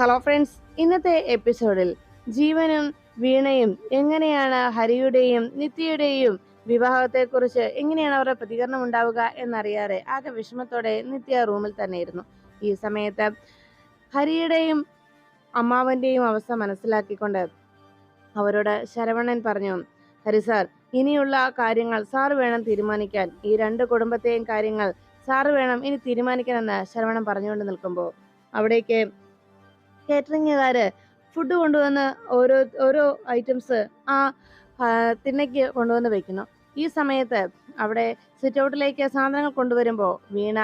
Hello friends ഇന്നത്തെ എപ്പിസോഡിൽ ജീവനും വീണയും എങ്ങനെയാണ് ഹരിയുടെയും നിത്യയുടെയും വിവാഹത്തെക്കുറിച്ച് എങ്ങനെയാണ് അവരുടെ പ്രതികരണം ഉണ്ടാവുക എന്നറിയാതെ ആകെ വിഷമത്തോടെ നിത്യ റൂമിൽ തന്നെയിരുന്നു. ഈ സമയത്ത് ഹരിയുടെയും അമ്മാവന്റെയും അവസ്ഥ മനസ്സിലാക്കിക്കൊണ്ട് അവരോട് ശരവണൻ പറഞ്ഞു ഹരി സാർ ഇനിയുള്ള കാര്യങ്ങൾ സാർ വേണം തീരുമാനിക്കാൻ. ഈ രണ്ട് കുടുംബത്തെയും കാര്യങ്ങൾ സാറ് വേണം ഇനി തീരുമാനിക്കണമെന്ന് ശരവണൻ പറഞ്ഞുകൊണ്ട് നിൽക്കുമ്പോൾ അവിടേക്ക് കേറ്ററിംഗുകാര് ഫുഡ് കൊണ്ടുവന്ന് ഓരോ ഓരോ ഐറ്റംസ് ആ തിണ്ണയ്ക്ക് കൊണ്ടുവന്ന് വെക്കുന്നു. ഈ സമയത്ത് അവിടെ സിറ്റ് ഔട്ടിലേക്ക് സാധനങ്ങൾ കൊണ്ടുവരുമ്പോൾ വീണ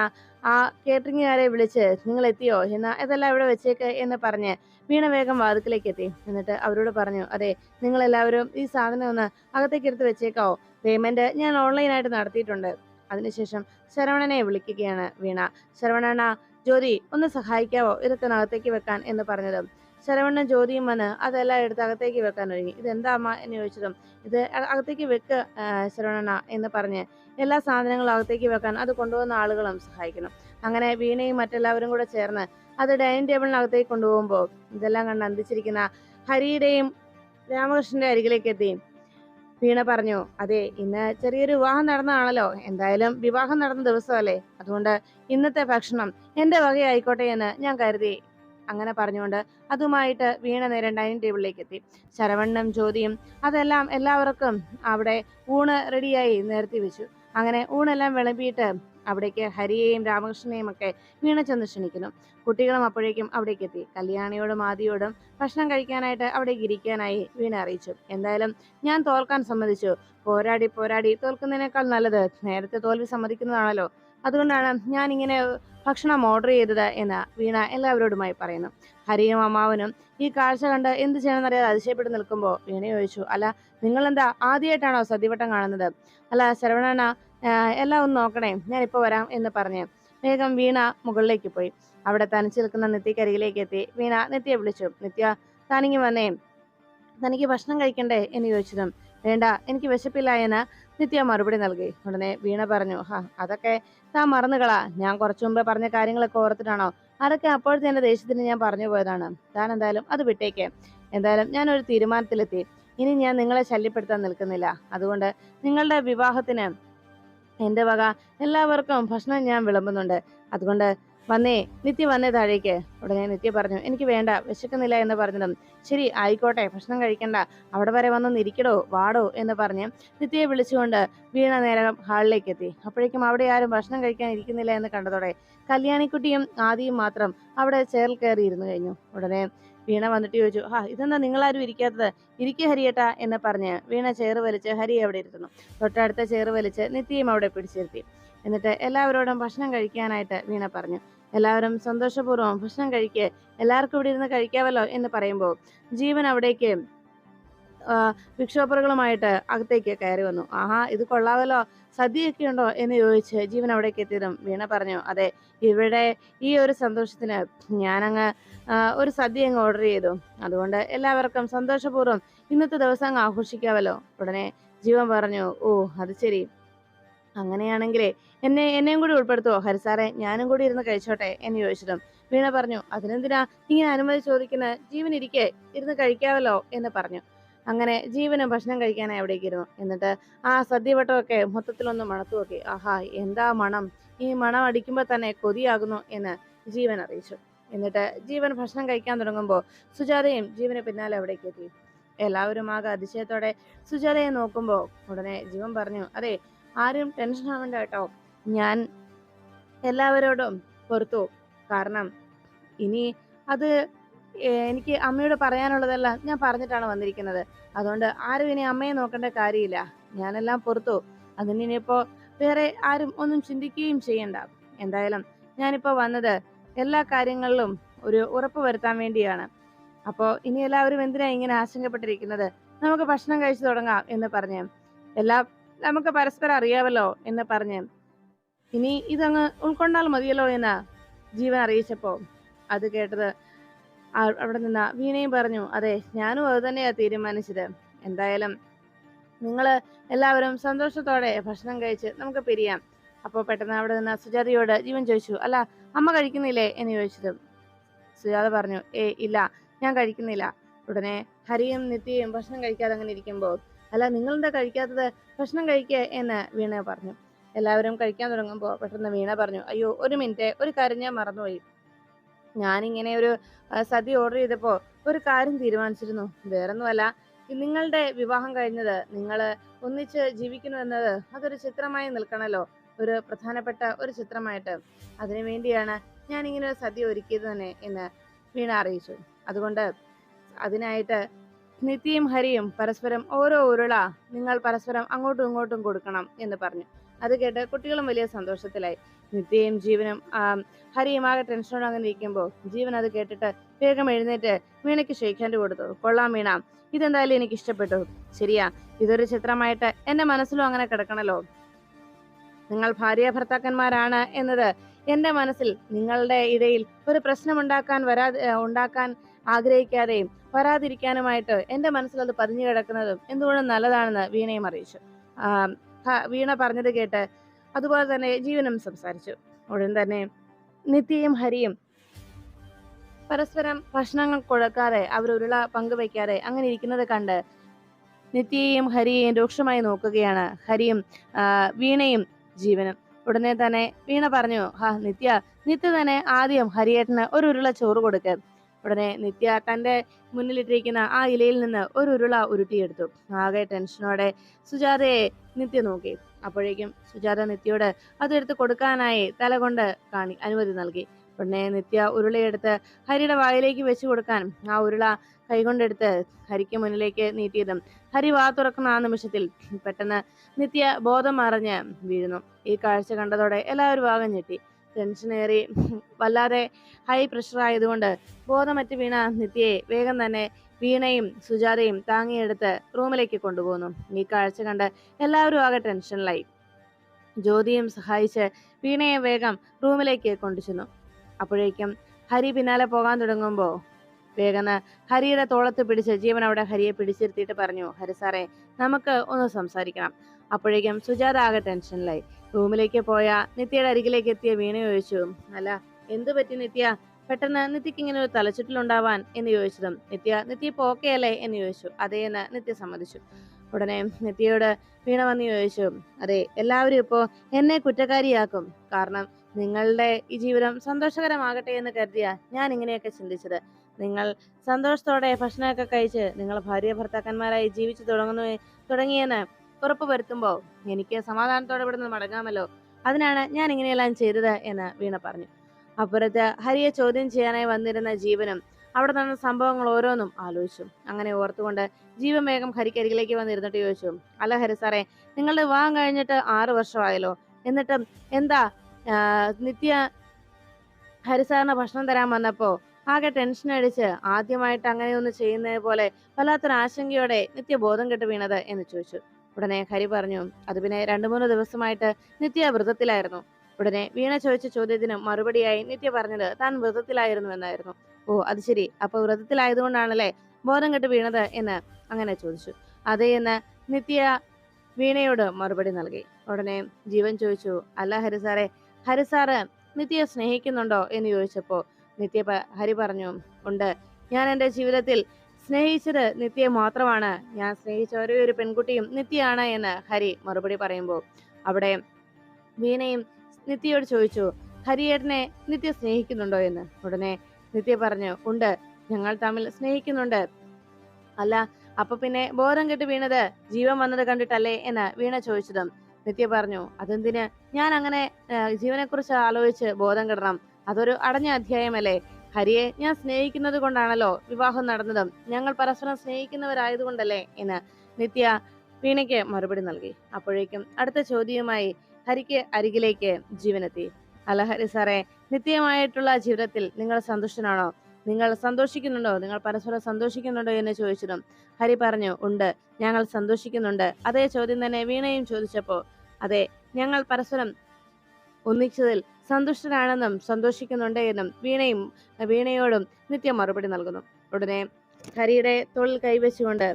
ആ കേറ്ററിംഗുകാരെ വിളിച്ച് നിങ്ങൾ എത്തിയോ എന്നാ ഇതെല്ലാം ഇവിടെ വെച്ചേക്ക് എന്ന് പറഞ്ഞ് വീണ വേഗം വാതുക്കിലേക്ക് എത്തി. എന്നിട്ട് അവരോട് പറഞ്ഞു അതെ നിങ്ങളെല്ലാവരും ഈ സാധനം ഒന്ന് അകത്തേക്ക് എടുത്ത് വെച്ചേക്കാവോ? പേയ്മെന്റ് ഞാൻ ഓൺലൈനായിട്ട് നടത്തിയിട്ടുണ്ട്. അതിനുശേഷം ശരവണനെ വിളിക്കുകയാണ് വീണ. ശരവണന ജ്യോതി ഒന്ന് സഹായിക്കാവോ? ഇതൊക്കെ അകത്തേക്ക് വെക്കാൻ എന്ന് പറഞ്ഞതും. ശരവണ്ണൻ ജ്യോതിയും വന്ന് അതെല്ലാം എടുത്ത് അകത്തേക്ക് വെക്കാൻ ഒരുങ്ങി. ഇതെന്താ അമ്മ? എന്ന് ചോദിച്ചതും ഇത് അകത്തേക്ക് വെക്ക് ശരവണ്ണ എന്ന് പറഞ്ഞ് എല്ലാ സാധനങ്ങളും അകത്തേക്ക് വെക്കാൻ അത് കൊണ്ടുവന്ന ആളുകളും സഹായിക്കണം അങ്ങനെ വീണയും മറ്റെല്ലാവരും കൂടെ ചേർന്ന് അത് ഡൈനിങ് ടേബിളിനകത്തേക്ക് കൊണ്ടുപോകുമ്പോൾ ഇതെല്ലാം കണ്ട് അന്തിച്ചിരിക്കുന്ന ഹരിയുടെയും രാമകൃഷ്ണന്റെ അരികിലേക്ക് എത്തി. വീണ പറഞ്ഞു അതെ ഇന്ന് ചെറിയൊരു വിവാഹം നടന്നതാണല്ലോ. എന്തായാലും വിവാഹം നടന്ന ദിവസമല്ലേ. അതുകൊണ്ട് ഇന്നത്തെ ഭക്ഷണം എന്റെ വകയായിക്കോട്ടെ എന്ന് ഞാൻ കരുതി. അങ്ങനെ പറഞ്ഞുകൊണ്ട് അതുമായിട്ട് വീണ നേരം ഡൈനിങ് ടേബിളിലേക്ക് എത്തി. ശരവണ്ണം ജ്യോതിയും അതെല്ലാം എല്ലാവർക്കും അവിടെ ഊണ് റെഡിയായി നിർത്തി വെച്ചു അങ്ങനെ ഊണെല്ലാം വിളമ്പിയിട്ട് അവിടേക്ക് ഹരിയെയും രാമകൃഷ്ണനെയും ഒക്കെ വീണ ചെന്ന് ക്ഷണിക്കുന്നു. കുട്ടികളും അപ്പോഴേക്കും അവിടേക്ക് എത്തി. കല്യാണിയോടും ആദിയോടും ഭക്ഷണം കഴിക്കാനായിട്ട് അവിടേക്ക് ഇരിക്കാനായി വീണ അറിയിച്ചു. എന്തായാലും ഞാൻ തോൽക്കാൻ സമ്മതിച്ചു. പോരാടി പോരാടി. തോൽക്കുന്നതിനേക്കാൾ നല്ലത് നേരത്തെ തോൽവി സമ്മതിക്കുന്നതാണല്ലോ. അതുകൊണ്ടാണ് ഞാൻ ഇങ്ങനെ ഭക്ഷണം ഓർഡർ ചെയ്തത് എന്ന് വീണ എല്ലാവരോടുമായി പറയുന്നു. ഹരിയും അമ്മാവനും ഈ കാഴ്ച കണ്ട് എന്ത് ചെയ്യണമെന്നറിയാതെ അതിശയപ്പെട്ട് നിൽക്കുമ്പോൾ വീണ ചോദിച്ചു അല്ല നിങ്ങളെന്താ ആദ്യമായിട്ടാണോ സതിവട്ടം കാണുന്നത്? അല്ല ശരവണന എല്ലാം ഒന്ന് നോക്കണേ ഞാൻ ഇപ്പൊ വരാം എന്ന് പറഞ്ഞ് വേഗം വീണ മുകളിലേക്ക് പോയി. അവിടെ തനിച്ച് നിൽക്കുന്ന നിത്യക്കരികിലേക്ക് എത്തി. വീണ നിത്യയെ വിളിച്ചു നിത്യ താനിങ്ങി വന്നേ തനിക്ക് ഭക്ഷണം കഴിക്കണ്ടേ? എന്ന് ചോദിച്ചതും വേണ്ട എനിക്ക് വിശപ്പില്ല എന്ന് നിത്യ മറുപടി നൽകി. ഉടനെ വീണ പറഞ്ഞു ഹാ അതൊക്കെ താ മറന്നുകളാ. ഞാൻ കുറച്ചു മുമ്പ് പറഞ്ഞ കാര്യങ്ങളൊക്കെ ഓർത്തിട്ടാണോ? അതൊക്കെ അപ്പോഴത്തെ എന്റെ ദേഷ്യത്തിന് ഞാൻ പറഞ്ഞു പോയതാണ്. താൻ എന്തായാലും അത് വിട്ടേക്ക്. എന്തായാലും ഞാൻ ഒരു തീരുമാനത്തിലെത്തി. ഇനി ഞാൻ നിങ്ങളെ ശല്യപ്പെടുത്താൻ നിൽക്കുന്നില്ല. അതുകൊണ്ട് നിങ്ങളുടെ വിവാഹത്തിന് എന്റെ വക എല്ലാവർക്കും ഭക്ഷണം ഞാൻ വിളമ്പുന്നുണ്ട്. അതുകൊണ്ട് വന്നേ നിത്യ വന്നേ താഴേക്ക്. ഉടനെ നിത്യ പറഞ്ഞു എനിക്ക് വേണ്ട വിശക്കുന്നില്ല എന്ന് പറഞ്ഞതും. ശരി ആയിക്കോട്ടെ ഭക്ഷണം കഴിക്കണ്ട. അവിടെ വരെ വന്നൊന്ന് നിരിക്കടോ വാടോ എന്ന് പറഞ്ഞ് നിത്യയെ വിളിച്ചുകൊണ്ട് വീണ നേരം ഹാളിലേക്ക് എത്തി. അപ്പോഴേക്കും അവിടെ ആരും ഭക്ഷണം കഴിക്കാൻ ഇരിക്കുന്നില്ല എന്ന് കണ്ടതോടെ കല്യാണിക്കുട്ടിയും ആദിയും മാത്രം അവിടെ ചേറിൽ കയറി ഇരുന്നു കഴിഞ്ഞു. ഉടനെ വീണ വന്നിട്ട് ചോദിച്ചു ആ ഇതെന്താ നിങ്ങളാരും ഇരിക്കാത്തത്? ഇരിക്കുക ഹരിയേട്ടാ എന്ന് പറഞ്ഞ് വീണ ചേറ് വലിച്ച് ഹരി അവിടെ ഇരുത്തുന്നു. തൊട്ടടുത്ത ചേറ് വലിച്ച് നിത്യയും അവിടെ പിടിച്ചിരുത്തി. എന്നിട്ട് എല്ലാവരോടും ഭക്ഷണം കഴിക്കാനായിട്ട് വീണ പറഞ്ഞു. എല്ലാവരും സന്തോഷപൂർവം ഭക്ഷണം കഴിക്കുക എല്ലാവർക്കും ഇവിടെ ഇരുന്ന് കഴിക്കാമല്ലോ എന്ന് പറയുമ്പോൾ ജീവൻ അവിടേക്ക് വിക്ഷോപ്പറുകളുമായിട്ട് അകത്തേക്ക് കയറി വന്നു. ആഹാ ഇത് കൊള്ളാവല്ലോ. സദ്യയൊക്കെ ഉണ്ടോ? എന്ന് ചോദിച്ച് ജീവൻ അവിടേക്ക് എത്തിയതും വീണ പറഞ്ഞു അതെ ഇവിടെ ഈ ഒരു സന്തോഷത്തിന് ഞാനങ്ങ് ഒരു സദ്യ അങ്ങ് ഓർഡർ ചെയ്തു. അതുകൊണ്ട് എല്ലാവർക്കും സന്തോഷപൂർവം ഇന്നത്തെ ദിവസം അങ്ങ് ആഘോഷിക്കാമല്ലോ ഉടനെ ജീവൻ പറഞ്ഞു ഓ അത് ശരി. അങ്ങനെയാണെങ്കിലേ എന്നെ എന്നെയും കൂടി ഉൾപ്പെടുത്തുവോ? ഹരിസാറെ ഞാനും കൂടി ഇരുന്ന് കഴിച്ചോട്ടെ എന്ന് ചോദിച്ചതും വീണ പറഞ്ഞു അതിനെന്തിനാ ഇങ്ങനെ അനുമതി ചോദിക്കുന്ന? ജീവൻ ഇരിക്കെ ഇരുന്ന് കഴിക്കാമല്ലോ എന്ന് പറഞ്ഞു. അങ്ങനെ ജീവനും ഭക്ഷണം കഴിക്കാനായി അവിടേക്ക് ഇരുന്നു. എന്നിട്ട് ആ സദ്യവട്ടമൊക്കെ മൊത്തത്തിലൊന്ന് മണത്തു നോക്കി. ആഹാ എന്താ മണം? ഈ മണം അടിക്കുമ്പോൾ തന്നെ കൊതിയാകുന്നു എന്ന് ജീവൻ അറിയിച്ചു. എന്നിട്ട് ജീവൻ ഭക്ഷണം കഴിക്കാൻ തുടങ്ങുമ്പോൾ സുജാതയും ജീവന് പിന്നാലെ അവിടേക്ക് എത്തി. എല്ലാവരും ആകെ അതിശയത്തോടെ സുജാതയെ നോക്കുമ്പോൾ ഉടനെ ജീവൻ പറഞ്ഞു അതെ ആരും ടെൻഷൻ ആവണ്ട കേട്ടോ. ഞാൻ എല്ലാവരോടും പുറത്തു കാരണം ഇനി അത് എനിക്ക് അമ്മയോട് പറയാനുള്ളതെല്ലാം ഞാൻ പറഞ്ഞിട്ടാണ് വന്നിരിക്കുന്നത്. അതുകൊണ്ട് ആരും ഇനി അമ്മയെ നോക്കേണ്ട കാര്യമില്ല. ഞാനെല്ലാം പുറത്തു ഇനിയിപ്പോ വേറെ ആരും ഒന്നും ചിന്തിക്കുകയും ചെയ്യണ്ട. എന്തായാലും ഞാനിപ്പോ വന്നത് എല്ലാ കാര്യങ്ങളിലും ഒരു ഉറപ്പ് വരുത്താൻ വേണ്ടിയാണ്. അപ്പോൾ ഇനി എല്ലാവരും എന്തിനാ ഇങ്ങനെ ആശങ്കപ്പെട്ടിരിക്കുന്നത്? നമുക്ക് ഭക്ഷണം കഴിച്ചു തുടങ്ങാം എന്ന് പറഞ്ഞ് എല്ലാം നമുക്ക് പരസ്പരം അറിയാമല്ലോ എന്ന് പറഞ്ഞ്. ഇനി ഇതങ്ങ് ഉൾക്കൊണ്ടാൽ മതിയല്ലോ എന്ന് ജീവൻ അറിയിച്ചപ്പോ അത് കേട്ടത് അവിടെ നിന്ന വീണയും പറഞ്ഞു അതെ ഞാനും അത് തന്നെയാ തീരുമാനിച്ചത്. എന്തായാലും നിങ്ങൾ എല്ലാവരും സന്തോഷത്തോടെ ഭക്ഷണം കഴിച്ച് നമുക്ക് പിരിയാം. അപ്പോൾ പെട്ടെന്ന് അവിടെ നിന്ന് സുജാതയോട് ജീവൻ ചോദിച്ചു അല്ല അമ്മ കഴിക്കുന്നില്ലേ? എന്ന് ചോദിച്ചത്. സുജാത പറഞ്ഞു ഏ ഇല്ല ഞാൻ കഴിക്കുന്നില്ല. ഉടനെ ഹരിയും നിത്യയും ഭക്ഷണം കഴിക്കാതെ അങ്ങനെ ഇരിക്കുമ്പോൾ അല്ല നിങ്ങളെന്താ കഴിക്കാത്തത്? ഭക്ഷണം കഴിക്കുക എന്ന് വീണ പറഞ്ഞു. എല്ലാവരും കഴിക്കാൻ തുടങ്ങുമ്പോൾ പെട്ടെന്ന് വീണ പറഞ്ഞു അയ്യോ ഒരു മിനിറ്റ് ഒരു കാര്യം ഞാൻ മറന്നുപോയി. ഞാനിങ്ങനെ ഒരു സതി ഓർഡർ ചെയ്തപ്പോൾ ഒരു കാര്യം തീരുമാനിച്ചിരുന്നു. വേറൊന്നുമല്ല നിങ്ങളുടെ വിവാഹം കഴിഞ്ഞത് നിങ്ങൾ ഒന്നിച്ച് ജീവിക്കുന്നു എന്നത് അതൊരു ചിത്രമായി നിൽക്കണമല്ലോ ഒരു പ്രധാനപ്പെട്ട ഒരു ചിത്രമായിട്ട്. അതിനു വേണ്ടിയാണ് ഞാൻ ഇങ്ങനെ ഒരു സദ്യ ഒരുക്കിയത് തന്നെ എന്ന് വീണ അറിയിച്ചു. അതുകൊണ്ട് അതിനായിട്ട് നിത്യയും ഹരിയും പരസ്പരം ഓരോ ഉരുള നിങ്ങൾ പരസ്പരം അങ്ങോട്ടും ഇങ്ങോട്ടും കൊടുക്കണം എന്ന് പറഞ്ഞു. അത് കേട്ട് കുട്ടികളും വലിയ സന്തോഷത്തിലായി. നിത്യയും ജീവനും ഹരിയും ആകെ ടെൻഷനോട് അങ്ങനെ ഇരിക്കുമ്പോൾ ജീവൻ അത് കേട്ടിട്ട് വേഗം എഴുന്നേറ്റ് വീണയ്ക്ക് ഷെയ്ക്കാൻഡ് കൊടുത്തു കൊള്ളാം വീണ ഇതെന്തായാലും എനിക്ക് ഇഷ്ടപ്പെട്ടു. ശരിയാ ഇതൊരു ചിത്രമായിട്ട് എന്റെ മനസ്സിലും അങ്ങനെ കിടക്കണല്ലോ. നിങ്ങൾ ഭാര്യ ഭർത്താക്കന്മാരാണ് എന്നത് എന്റെ മനസ്സിൽ നിങ്ങളുടെ ഇടയിൽ ഒരു പ്രശ്നമുണ്ടാക്കാൻ വരാ ഉണ്ടാക്കാൻ ആഗ്രഹിക്കാതെയും വരാതിരിക്കാനുമായിട്ട് എന്റെ മനസ്സിൽ അത് പതിഞ്ഞു കിടക്കുന്നതും എന്തുകൊണ്ടും നല്ലതാണെന്ന് വീണയും അറിയിച്ചു. വീണ പറഞ്ഞത് കേട്ട് അതുപോലെ തന്നെ ജീവനും സംസാരിച്ചു. ഉടൻ തന്നെ നിത്യയും ഹരിയും പരസ്പരം ഭക്ഷണങ്ങൾ കൊടുക്കാതെ അവർ ഉരുള പങ്കുവയ്ക്കാതെ അങ്ങനെ ഇരിക്കുന്നത് കണ്ട് നിത്യയെയും ഹരിയെയും രൂക്ഷമായി നോക്കുകയാണ്. ഹരിയും വീണയും ജീവനും. ഉടനെ തന്നെ വീണ പറഞ്ഞു ഹാ നിത്യ നിത്യ തന്നെ ആദ്യം ഹരിയേട്ടന് ഒരു ഉരുള ചോറ് കൊടുക്ക്. ഉടനെ നിത്യ തന്റെ മുന്നിലിട്ടിരിക്കുന്ന ആ ഇലയിൽ നിന്ന് ഒരു ഉരുള ഉരുട്ടിയെടുത്തു. ആകെ ടെൻഷനോടെ സുജാതയെ നിത്യ നോക്കി. അപ്പോഴേക്കും സുജാത നിത്യയോട് അതെടുത്ത് കൊടുക്കാനായി തല കൊണ്ട് കാണി അനുമതി നൽകി. ഉടനെ നിത്യ ഉരുളയെടുത്ത് ഹരിയുടെ വായിലേക്ക് വെച്ചു കൊടുക്കാൻ ആ ഉരുള കൈകൊണ്ടെടുത്ത് ഹരിക്ക് മുന്നിലേക്ക് നീട്ടിയതും. ഹരി വാ തുറക്കുന്ന ആ നിമിഷത്തിൽ പെട്ടെന്ന് നിത്യ ബോധം മറിഞ്ഞ് വീഴുന്നു. ഈ കാഴ്ച കണ്ടതോടെ എല്ലാവരും ആകെ ഞെട്ടി. ടെൻഷനേറി വല്ലാതെ ഹൈ പ്രഷർ ആയതുകൊണ്ട് ബോധമറ്റ് വീണ നിത്യയെ വേഗം തന്നെ വീണയും സുജാതയും താങ്ങിയെടുത്ത് റൂമിലേക്ക് കൊണ്ടുപോകുന്നു ഈ കാഴ്ച കണ്ട് എല്ലാവരും ആകെ ടെൻഷനിലായി. ജ്യോതിയും സഹായിച്ച് വീണയെ വേഗം റൂമിലേക്ക് കൊണ്ടുചെന്നു. അപ്പോഴേക്കും ഹരി പിന്നാലെ പോകാൻ തുടങ്ങുമ്പോൾ വേഗന്ന് ഹരിയുടെ തോളത്ത് പിടിച്ച് ജീവൻ അവിടെ ഹരിയെ പിടിച്ചിരുത്തിയിട്ട് പറഞ്ഞു ഹരി സാറേ നമുക്ക് ഒന്ന് സംസാരിക്കണം. അപ്പോഴേക്കും സുജാത ആകെ ടെൻഷനിലായി. റൂമിലേക്ക് പോയ നിത്യയുടെ അരികിലേക്ക് എത്തിയ വീണ ചോദിച്ചു അല്ല എന്തു പറ്റി നിത്യ? പെട്ടെന്ന് നിത്യക്ക് ഇങ്ങനെ ഒരു തലച്ചുറ്റിലുണ്ടാവാൻ എന്ന് ചോദിച്ചതും നിത്യ നിത്യ ഇപ്പോൾ ഓക്കെ അല്ലേ? എന്ന് ചോദിച്ചു. അതേ എന്ന് നിത്യ സമ്മതിച്ചു. ഉടനെ നിത്യയോട് വീണ വന്ന് ചോദിച്ചു അതെ എല്ലാവരും ഇപ്പോ എന്നെ കുറ്റക്കാരിയാക്കും. കാരണം നിങ്ങളുടെ ഈ ജീവിതം സന്തോഷകരമാകട്ടെ എന്ന് കരുതിയാ ഞാൻ ഇങ്ങനെയൊക്കെ ചിന്തിച്ചത്. നിങ്ങൾ സന്തോഷത്തോടെ ഭക്ഷണമൊക്കെ കഴിച്ച് നിങ്ങൾ ഭാര്യ ഭർത്താക്കന്മാരായി ജീവിച്ചു തുടങ്ങുന്നു തുടങ്ങിയെന്ന് ഉറപ്പ് വരുത്തുമ്പോൾ എനിക്ക് സമാധാനത്തോടെ ഇവിടെ നിന്ന് മടങ്ങാമല്ലോ. അതിനാണ് ഞാൻ ഇങ്ങനെയെല്ലാം ചെയ്തത് എന്ന് വീണ പറഞ്ഞു. അപ്പുറത്ത് ഹരിയെ ചോദ്യം ചെയ്യാനായി വന്നിരുന്ന ജീവനും അവിടെ നടന്ന സംഭവങ്ങൾ ഓരോന്നും ആലോചിച്ചു. അങ്ങനെ ഓർത്തുകൊണ്ട് ജീവൻ വേഗം ഹരിക്കരികിലേക്ക് വന്നിരുന്നിട്ട് ചോദിച്ചു അല്ല ഹരി സാറേ നിങ്ങളുടെ വിവാഹം കഴിഞ്ഞിട്ട് ആറു വർഷമായല്ലോ. എന്നിട്ടും എന്താ നിത്യ ഹരിസാറിന് ഭക്ഷണം തരാൻ വന്നപ്പോ ആകെ ടെൻഷൻ അടിച്ച് ആദ്യമായിട്ട് അങ്ങനെ ഒന്ന് ചെയ്യുന്നത് പോലെ വല്ലാത്തൊരു ആശങ്കയോടെ നിത്യ ബോധം കെട്ട് വീണത് എന്ന് ചോദിച്ചു. ഉടനെ ഹരി പറഞ്ഞു അത് പിന്നെ രണ്ടു മൂന്ന് ദിവസമായിട്ട് നിത്യ വ്രതത്തിലായിരുന്നു. ഉടനെ വീണ ചോദിച്ച ചോദ്യത്തിന് മറുപടിയായി നിത്യ പറഞ്ഞത് താൻ വ്രതത്തിലായിരുന്നു എന്നായിരുന്നു. ഓ അത് ശരി. അപ്പൊ വ്രതത്തിലായതുകൊണ്ടാണല്ലേ ബോധം കെട്ട് വീണത് എന്ന് അങ്ങനെ ചോദിച്ചു. അതേ എന്ന് നിത്യ വീണയോട് മറുപടി നൽകി. ഉടനെ ജീവൻ ചോദിച്ചു അല്ല ഹരി സാറേ ഹരി സാറ് നിത്യയെ സ്നേഹിക്കുന്നുണ്ടോ എന്ന് ചോദിച്ചപ്പോൾ നിത്യ ഹരി പറഞ്ഞു ഉണ്ട്. ഞാൻ എന്റെ ജീവിതത്തിൽ സ്നേഹിച്ചത് നിത്യയെ മാത്രമാണ്. ഞാൻ സ്നേഹിച്ച ഒരേ ഒരു പെൺകുട്ടിയും നിത്യയാണ് എന്ന് ഹരി മറുപടി പറയുമ്പോൾ അവിടെ വീണയും നിത്യയോട് ചോദിച്ചു ഹരിയേട്ടനെ നിത്യ സ്നേഹിക്കുന്നുണ്ടോ എന്ന്? ഉടനെ നിത്യ പറഞ്ഞു ഉണ്ട്. ഞങ്ങൾ തമ്മിൽ സ്നേഹിക്കുന്നുണ്ട്. അല്ല അപ്പൊ പിന്നെ ബോധം കെട്ട് വീണത് ജീവൻ വന്നത് കണ്ടിട്ടല്ലേ? എന്ന് വീണ ചോദിച്ചതും നിത്യ പറഞ്ഞു അതെന്തിന്? ഞാൻ അങ്ങനെ ജീവനെക്കുറിച്ച് ആലോചിച്ച് ബോധം കിടണം. അതൊരു അടഞ്ഞ അധ്യായമല്ലേ? ഹരിയെ ഞാൻ സ്നേഹിക്കുന്നത് കൊണ്ടാണല്ലോ വിവാഹം നടന്നതും. ഞങ്ങൾ പരസ്പരം സ്നേഹിക്കുന്നവരായതുകൊണ്ടല്ലേ? എന്ന് നിത്യ വീണയ്ക്ക് മറുപടി നൽകി. അപ്പോഴേക്കും അടുത്ത ചോദ്യവുമായി ഹരിക്ക് അരികിലേക്ക് ജീവനെത്തി. അല്ല ഹരി സാറേ നിത്യമായിട്ടുള്ള ജീവിതത്തിൽ നിങ്ങൾ സന്തുഷ്ടനാണോ? നിങ്ങൾ സന്തോഷിക്കുന്നുണ്ടോ? നിങ്ങൾ പരസ്പരം സന്തോഷിക്കുന്നുണ്ടോ? എന്ന് ചോദിച്ചതും ഹരി പറഞ്ഞു ഉണ്ട്. ഞങ്ങൾ സന്തോഷിക്കുന്നുണ്ട്. അതേ ചോദ്യം തന്നെ വീണയും ചോദിച്ചപ്പോ അതെ ഞങ്ങൾ പരസ്പരം ഒന്നിച്ചതിൽ സന്തുഷ്ടനാണെന്നും സന്തോഷിക്കുന്നുണ്ട് എന്നും വീണയും വീണയോടും നിത്യം മറുപടി നൽകുന്നു. ഉടനെ ഹരിയുടെ തൊഴിൽ കൈവച്ചുകൊണ്ട്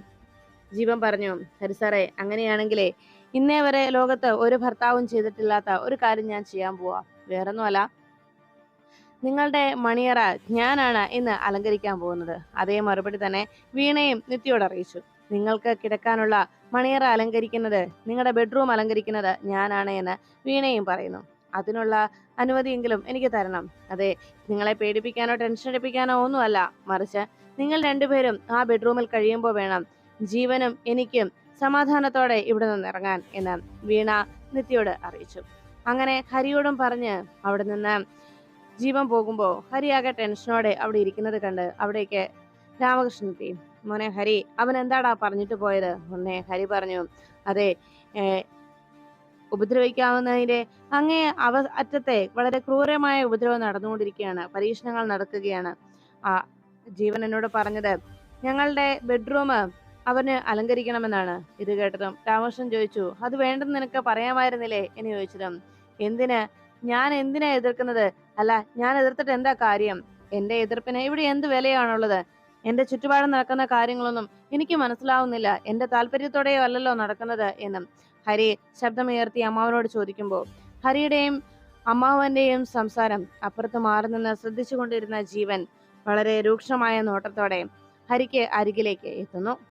ജീവൻ പറഞ്ഞു ഹരി സാറേ അങ്ങനെയാണെങ്കിലേ ഇന്നേ വരെ ലോകത്ത് ഒരു ഭർത്താവും ചെയ്തിട്ടില്ലാത്ത ഒരു കാര്യം ഞാൻ ചെയ്യാൻ പോവാ. വേറൊന്നുമല്ല നിങ്ങളുടെ മണിയറ ഞാനാണ് ഇന്ന് അലങ്കരിക്കാൻ പോകുന്നത്. അതേ മറുപടി തന്നെ വീണയും നിത്യയോട് അറിയിച്ചു. നിങ്ങൾക്ക് കിടക്കാനുള്ള മണിയറ അലങ്കരിക്കുന്നത് നിങ്ങളുടെ ബെഡ്റൂം അലങ്കരിക്കുന്നത് ഞാനാണ് എന്ന് വീണയും പറയുന്നു. അതിനുള്ള അനുമതിയെങ്കിലും എനിക്ക് തരണം. അതെ നിങ്ങളെ പേടിപ്പിക്കാനോ ടെൻഷൻ അടിപ്പിക്കാനോ ഒന്നുമല്ല. മറിച്ച് നിങ്ങൾ രണ്ടുപേരും ആ ബെഡ്റൂമിൽ കഴിയുമ്പോൾ വേണം ജീവനും എനിക്കും സമാധാനത്തോടെ ഇവിടെ നിന്ന് ഇറങ്ങാൻ എന്ന് വീണ നിത്യയോട് അറിയിച്ചു. അങ്ങനെ ഹരിയോടും പറഞ്ഞ് അവിടെ നിന്ന് ജീവൻ പോകുമ്പോൾ ഹരിയാകെ ടെൻഷനോടെ അവിടെ ഇരിക്കുന്നത് കണ്ട് അവിടേക്ക് രാമകൃഷ്ണൻ എത്തി. മോനെ ഹരി അവൻ എന്താടാ പറഞ്ഞിട്ട് പോയത്? മോനെ ഹരി പറഞ്ഞു അതെ ഉപദ്രവിക്കാവുന്നതിന്റെ അങ്ങേ അവ അറ്റത്തെ വളരെ ക്രൂരമായ ഉപദ്രവം നടന്നുകൊണ്ടിരിക്കുകയാണ് പരീക്ഷണങ്ങൾ നടക്കുകയാണ്. ആ ജീവൻ എന്നോട് പറഞ്ഞത് ഞങ്ങളുടെ ബെഡ്റൂം അവന് അലങ്കരിക്കണമെന്നാണ്. ഇത് കേട്ടതും രാമകൃഷ്ണൻ ചോദിച്ചു അത് വേണ്ടെന്ന് നിനക്ക് പറയാമായിരുന്നില്ലേ? എന്ന് ചോദിച്ചതും എന്തിന്? ഞാൻ എന്തിനാ എതിർക്കുന്നത്? അല്ല ഞാൻ എതിർത്തിട്ട് എന്താ കാര്യം? എന്റെ എതിർപ്പിന് ഇവിടെ എന്ത് വിലയാണുള്ളത്? എന്റെ ചുറ്റുപാടും നടക്കുന്ന കാര്യങ്ങളൊന്നും എനിക്ക് മനസ്സിലാവുന്നില്ല. എന്റെ താല്പര്യത്തോടെയോ അല്ലല്ലോ നടക്കുന്നത് എന്നും. ഹരി ശബ്ദമുയർത്തി അമ്മാവനോട് ചോദിക്കുമ്പോൾ ഹരിയുടെയും അമ്മാവന്റെയും സംസാരം അപ്പുറത്ത് മാറി നിന്ന് ശ്രദ്ധിച്ചുകൊണ്ടിരുന്ന ജീവൻ വളരെ രൂക്ഷമായ നോട്ടത്തോടെ ഹരിക്ക് അരികിലേക്ക് എത്തുന്നു.